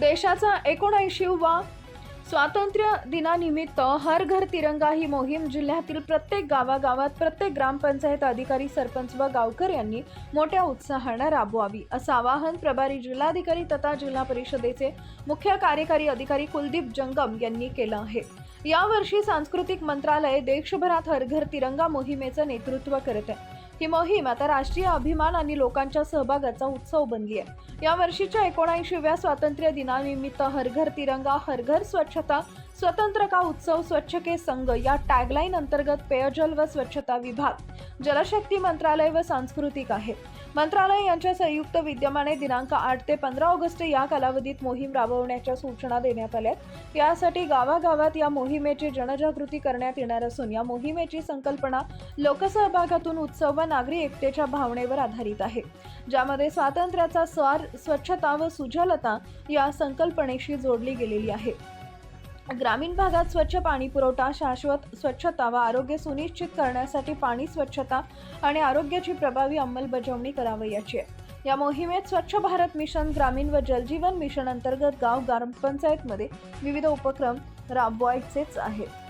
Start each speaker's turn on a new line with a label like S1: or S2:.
S1: देशाचा एकोणऐंशीवा स्वातंत्र्य दिनानिमित्त हर घर तिरंगा ही मोहीम जिल्ह्यातील प्रत्येक गावागावात प्रत्येक ग्रामपंचायत अधिकारी सरपंच व गावकर यांनी मोठ्या उत्साहानं राबवावी असं आवाहन प्रभारी जिल्हाधिकारी तथा जिल्हा परिषदेचे मुख्य कार्यकारी अधिकारी कुलदीप जंगम यांनी केलं आहे. यावर्षी सांस्कृतिक मंत्रालय देशभरात हर घर तिरंगा मोहिमेचं नेतृत्व करत आहे. ही मोहीम आता राष्ट्रीय अभिमान आणि लोकांच्या सहभागाचा उत्सव बनली आहे. या वर्षीच्या एकोणऐंशीव्या स्वातंत्र्य दिनानिमित्त हर घर तिरंगा हर घर स्वच्छता स्वतंत्र का उत्सव स्वच्छ के संघ या टॅगलाईन अंतर्गत पेयजल व स्वच्छता विभाग जलशक्ती मंत्रालय व सांस्कृतिक आहे. मंत्रालय यांच्या संयुक्त विद्यमाने दिनांक आठ ते पंधरा ऑगस्ट या कालावधीत मोहीम राबवण्याच्या सूचना देण्यात आल्या यासाठी गावागावात या मोहिमेची जनजागृती करण्यात येणार असून या मोहिमेची संकल्पना लोकसहभागातून उत्सव व नागरी एकतेच्या भावनेवर आधारित आहे. ज्यामध्ये स्वातंत्र्याचा स्वार स्वच्छता व सुजलता या संकल्पनेशी जोडली गेलेली आहे. ग्रामीण भागात स्वच्छ पाणी पुरवठा शाश्वत स्वच्छता व आरोग्य सुनिश्चित करण्यासाठी पाणी स्वच्छता आणि आरोग्याची प्रभावी अंमलबजावणी करावयाची आहे. या मोहिमेत स्वच्छ भारत मिशन ग्रामीण व जलजीवन मिशन अंतर्गत गाव ग्रामपंचायतमध्ये विविध उपक्रम राबवायचेच आहेत.